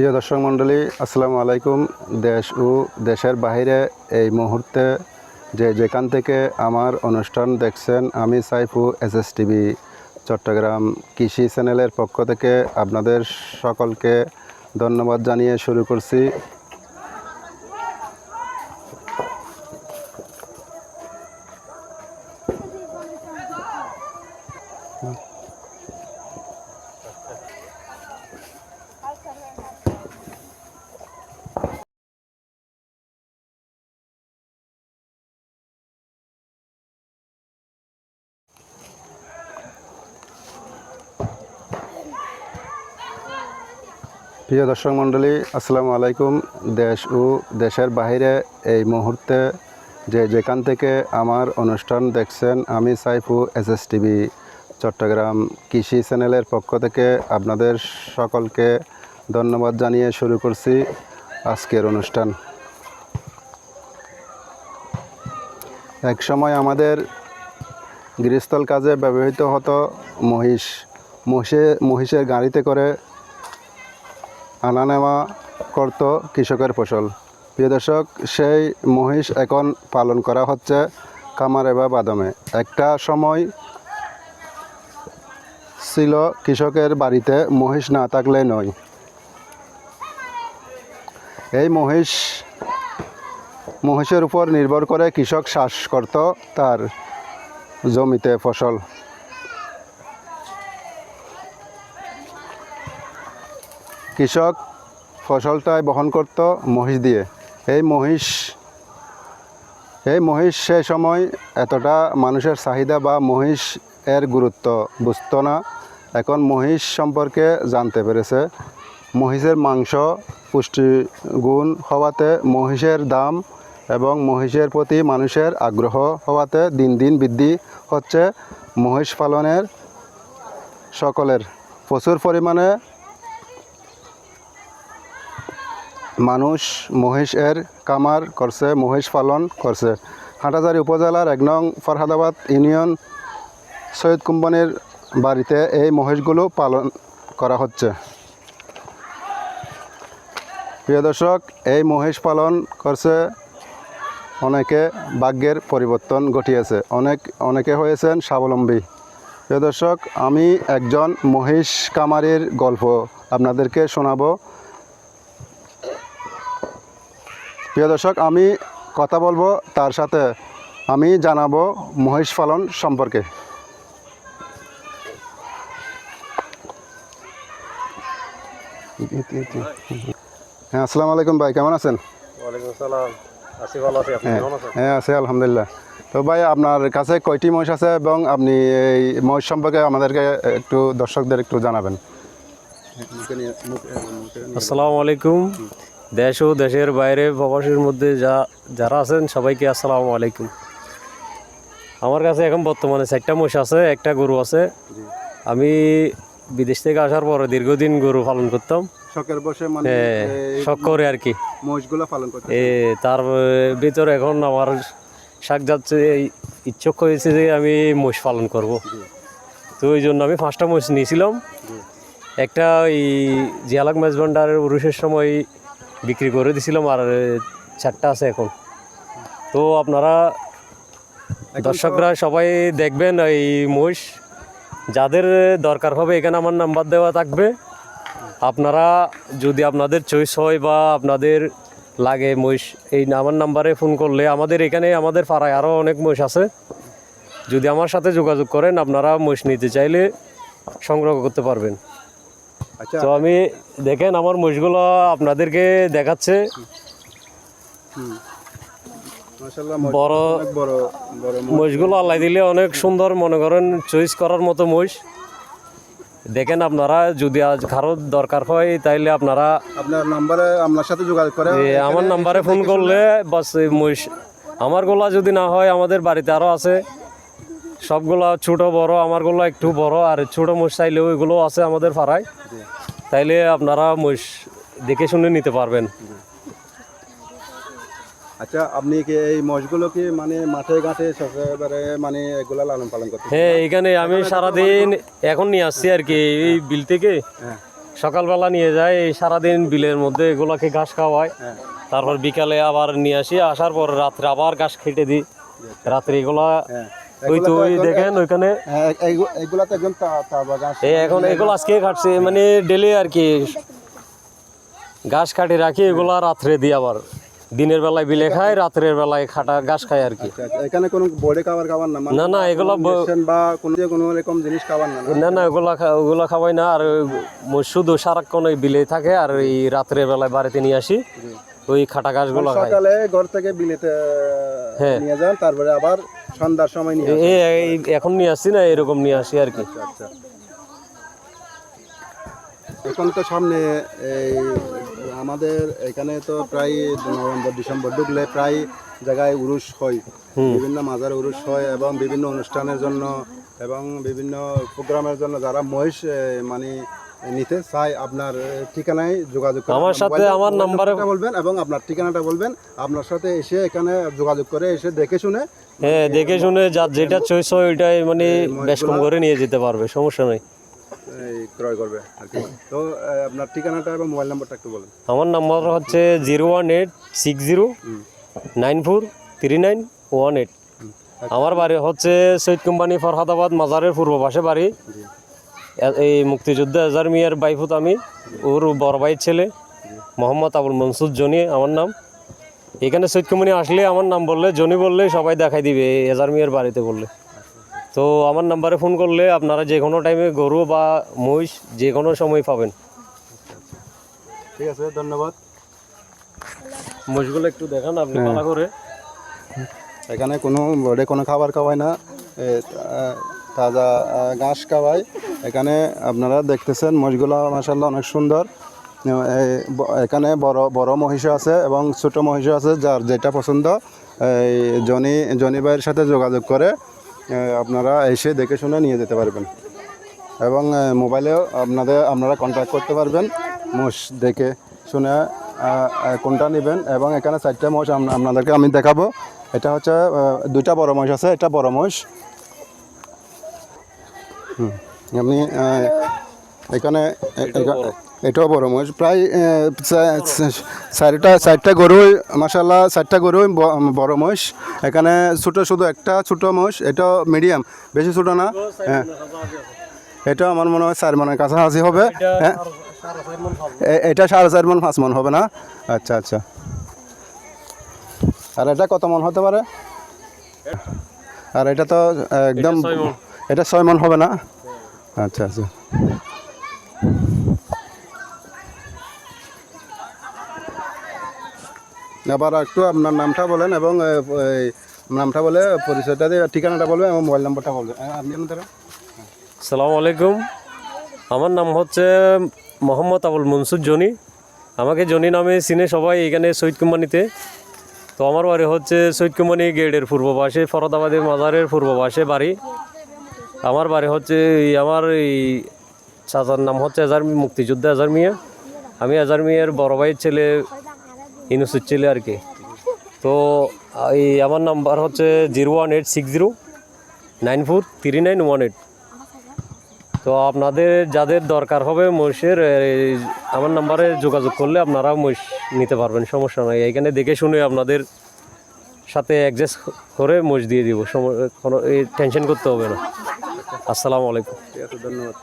প্রিয় দর্শক মণ্ডলী, আসসালামু আলাইকুম। দেশ ও দেশের বাইরে এই মুহূর্তে যে যেখান থেকে আমার অনুষ্ঠান দেখছেন, আমি Saifu S S TV Chattogram কৃষি চ্যানেলের পক্ষ থেকে আপনাদের সকলকে ধন্যবাদ জানিয়ে শুরু করছি। প্রিয় দর্শক মণ্ডলী, আসসালামু আলাইকুম। দেশ ও দেশের বাইরে এই মুহূর্তে যে যেখান থেকে আমার অনুষ্ঠান দেখছেন, আমি Saifu S S TV Chattogram কৃষি চ্যানেলের পক্ষ থেকে আপনাদের সকলকে ধন্যবাদ জানিয়ে শুরু করছি আজকের অনুষ্ঠান। এক সময় আমাদের গৃহস্থল কাজে ব্যবহৃত হতো মহিষ। মহিষে মহিষের গাড়িতে করে আনা নেওয়া করত কৃষকের ফসল। প্রিয় দর্শক, সেই মহিষ এখন পালন করা হচ্ছে কামারে বা বাদামে। একটা সময় ছিল কৃষকের বাড়িতে মহিষ না থাকলে নয়। এই মহিষ, মহিষের উপর নির্ভর করে কৃষক চাষ করত তার জমিতে ফসল। কৃষক ফসলটাই বহন করত মহিষ দিয়ে। এই মহিষ এই মহিষ সে সময় এতটা মানুষের চাহিদা বা মহিষ এর গুরুত্ব বুঝত না। এখন মহিষ সম্পর্কে জানতে পেরেছে। মহিষের মাংস পুষ্টিগুণ হওয়াতে মহিষের দাম এবং মহিষের প্রতি মানুষের আগ্রহ হওয়াতে দিন দিন বৃদ্ধি হচ্ছে। মহিষ পালনের সকলের প্রচুর পরিমাণে মানুষ মহিষ এর কামার করছে মহিষ পালন করছে। হাটাজারি উপজেলার এক নং ফরহাদাবাদ ইউনিয়ন সৈয়দ কোম্পানির বাড়িতে এই মহিষগুলো পালন করা হচ্ছে। প্রিয় দর্শক, এই মহিষ পালন করছে, অনেকে ভাগ্যের পরিবর্তন ঘটিয়েছে। অনেক, অনেকে হয়েছেন স্বাবলম্বী। প্রিয় দর্শক, আমি একজন মহিষ কামারির গল্প আপনাদেরকে শোনাবো। প্রিয় দর্শক আমি কথা বলব তার সাথে। আমি জানাব মহিষ পালন সম্পর্কে। হ্যাঁ আসসালামু আলাইকুম ভাই কেমন আছেন? ওয়ালাইকুম আছি হ্যাঁ হ্যাঁ আছে আলহামদুলিল্লাহ। তো ভাই আপনার কাছে কয়টি মহিষ আছে এবং আপনি এই মহিষ সম্পর্কে আমাদেরকে একটু দর্শকদের একটু জানাবেন। আসসালামু আলাইকুম। দেশ ও দেশের বাইরে প্রবাসীর মধ্যে যা যারা আছেন সবাইকে আসসালামু আলাইকুম। আমার কাছে এখন বর্তমানে চারটা মোষ আছে একটা গরু আছে। আমি বিদেশ থেকে আসার পরে দীর্ঘদিন গরু পালন করতাম। শখের বসে মানে হ্যাঁ, শখ করে আর কি। মহিষগুলো পালন করতে এ তার ভিতরে এখন আমার শাক যাচ্ছে ইচ্ছুক হয়েছে যে আমি মোষ পালন করব। তো ওই জন্য আমি পাঁচটা মোষ নিয়েছিলাম। একটা ওই জিয়ালাক মাছ ভান্ডারের উরুষের সময় বিক্রি করে দিছিলাম আর চারটা আছে এখন। তো আপনারা দর্শকরা সবাই দেখবেন এই মোষ যাদের দরকার হবে এখানে আমার নাম্বার দেওয়া থাকবে। আপনারা যদি আপনাদের চয়েস হয় বা আপনাদের লাগে মহিষ এই আমার নাম্বারে ফোন করলে আমাদের এখানে আমাদের পাড়ায় আরও অনেক মহিষ আছে। যদি আমার সাথে যোগাযোগ করেন আপনারা মহিষ নিতে চাইলে সংগ্রহ করতে পারবেন। তো আমি দেখেন আমার মহিষগুলো আপনাদেরকে দেখাচ্ছে। বড় মহিষগুলো আল্লাহ দিলে অনেক সুন্দর মনে করেন চয়েস করার মতো মহিষ। দেখেন আপনারা যদি আজ কারও দরকার হয় তাইলে আপনারা আপনার নাম্বারে আপনার সাথে যোগাযোগ করে। আমার নাম্বারে ফোন করলে বাস মহিষ আমার গোলা যদি না হয় আমাদের বাড়িতে আরও আছে। সবগুলা ছোট বড় আমার গোলা একটু বড় আর ছোট মোষ চাইলে ওইগুলো আছে আমাদের পাড়ায়। তাইলে আপনারা মহিষ দেখে শুনে নিতে পারবেন। আচ্ছা আপনি কি এই মহিষগুলো কি মানে মাঠে ঘাটে এবারে মানে এগুলা লালন পালন করতে হ্যাঁ এখানে আমি সারাদিন এখন নিয়ে আসছি আর কি এই বিল থেকে। হ্যাঁ। সকালবেলা নিয়ে যায় এই সারাদিন বিলের মধ্যে এগুলাকে ঘাস খাওয়ায় হ্যাঁ। তারপর বিকালে আবার নিয়ে আসি আসার পর রাত্রে আবার ঘাস খেটে দিই। রাত্রে এগুলা হ্যাঁ। ওই তো এগুলো ওই দেখেন ওইখানে হ্যাঁ, তো একদম এখন এগুলো আজকে কাটছে মানে ডেলি আর কি। ঘাস কাটে রাখি এগুলা রাত্রে দিই আবার। দিনের বেলায় বিলে খায় রাত্রের বেলায় খাটা ঘাস খায় আর কি। আচ্ছা, আচ্ছা, এখানে কোনো বড়ে খাবার খাবার না? মানে না না এগুলো বা কোনো কোনো জিনিস খাবার না না? না না ওগুলা খাওয়াই না আর শুধু সারাক্ষণ ওই বিলে থাকে আর এই রাত্রের বেলায় বাড়িতে নিয়ে আসি। ওই খাটা ঘাসগুলো খাই সকালে ঘর থেকে বিলেতে হ্যাঁ। নিয়ে যান তারপরে আবার সন্ধ্যার সময় নিয়ে এখন নিয়ে আসছি না এরকম নিয়ে আসি আর কি। আচ্ছা আচ্ছা। এখন তো সামনে এই আমাদের এখানে তো প্রায় নভেম্বর ডিসেম্বর ঢুকলে প্রায় জায়গায় উরুষ হয়। বিভিন্ন মাজার উরুষ হয় এবং বিভিন্ন অনুষ্ঠানের জন্য এবং বিভিন্ন প্রোগ্রামের জন্য যারা মহিষ মানে নিতে চায় আপনার ঠিকানায় যোগাযোগ আমার সাথে আমার নাম্বারে- বলবেন এবং আপনার ঠিকানাটা বলবেন। আপনার সাথে এসে এখানে যোগাযোগ করে এসে দেখে শুনে হ্যাঁ দেখে শুনে যার যেটা চয়েস হয় ওইটাই মানে বেশ কম করে নিয়ে যেতে পারবে সমস্যা নেই। এই ক্রয় করবে তো আপনার ঠিকানাটা এবং মোবাইল নাম্বারটা একটু বলেন। আমার নাম্বার হচ্ছে zero one eight six zero nine four three nine one eight. আমার বাড়ি হচ্ছে সৈয়দ কোম্পানি ফরহাদাবাদ মাজারের পূর্ব পাশে বাড়ি। এই মুক্তিযোদ্ধা এজার মিয়ার বাইফুত আমি ওর বড় ভাইয়ের ছেলে মোহাম্মদ আবুল মনসুর জনি আমার নাম। এখানে সৈয়দ আসলে আমার নাম বললে জনি বললে সবাই দেখাই দিবে এই এজার মিয়ার বাড়িতে বললে। তো আমার নাম্বারে ফোন করলে আপনারা যে কোনো টাইমে গরু বা মহিষ যে কোনো সময় পাবেন। ঠিক আছে ধন্যবাদ। মহিষগুলো একটু দেখান আপনি ভালো করে। এখানে কোনো বোর্ডে কোনো খাবার খাওয়ায় না তাজা ঘাস খাওয়ায়। এখানে আপনারা দেখতেছেন মহিষগুলো মাসাল্লাহ অনেক সুন্দর। এখানে বড় বড় মহিষ আছে এবং ছোট মহিষ আছে যার যেটা পছন্দ এই জনি জনি ভাইয়ের সাথে যোগাযোগ করে আপনারা এসে দেখে শুনে নিয়ে যেতে পারবেন। এবং মোবাইলেও আপনাদের আপনারা কন্ট্যাক্ট করতে পারবেন মোষ দেখে শুনে কোনটা নেবেন এবং এখানে চারটা মোষ আপনাদেরকে আমি দেখাবো। এটা হচ্ছে দুইটা বড় মহিষ আছে এটা বড় মহিষ। হুম, আপনি এখানে এটাও বড়। মহিষ। প্রায় চারটা চারটা গরুই মাসাল্লাহ চারটা গরুই বড় মহিষ। এখানে ছোটো শুধু একটা ছোটো মহিষ। এটা মিডিয়াম বেশি ছোটো না। হ্যাঁ। এটা আমার মনে হয় চার মনের কাছাকাছি হবে। হ্যাঁ। এটা সাড়ে চার মন পাঁচ মন হবে না? আচ্ছা আচ্ছা। আর এটা কত মন হতে পারে? আর এটা তো একদম এটা ছয় মন হবে না? আচ্ছা আচ্ছা। আবার একটু আপনার নামটা বলেন এবং নামটা বলে পরিচয়টা দিয়ে, ঠিকানাটা বলবেন এবং মোবাইল নাম্বারটা বলবেন। আপনি আপনারা সালাম আলাইকুম। আমার নাম হচ্ছে মোহাম্মদ আবুল মনসুর জনি। আমাকে জনি নামে চিনে সবাই এখানে শহীদ কোম্পানিতে তো আমার বাড়ি হচ্ছে শহীদ কোম্পানি গেটের পূর্ব পাশে, ফরদাবাদের মাজারের পূর্ব পাশে বাড়ি। আমার বাড়ি হচ্ছে আমার এই চাচার নাম হচ্ছে এজার মুক্তিযোদ্ধা এজার মিয়া। আমি এজার মিয়ার বড় ভাইয়ের ছেলে ইনুসের ছেলে আর কি। তো, এই আমার নাম্বার হচ্ছে zero one eight six zero nine four three nine one eight. তো আপনাদের যাদের দরকার হবে মহিষের আমার নাম্বারে যোগাযোগ করলে আপনারা মহিষ নিতে পারবেন, সমস্যা নাই। এখানে দেখে শুনে আপনাদের সাথে অ্যাডজাস্ট করে মহিষ দিয়ে দিব কোনো টেনশন করতে হবে না। আসসালামু আলাইকুম। ঠিক ধন্যবাদ।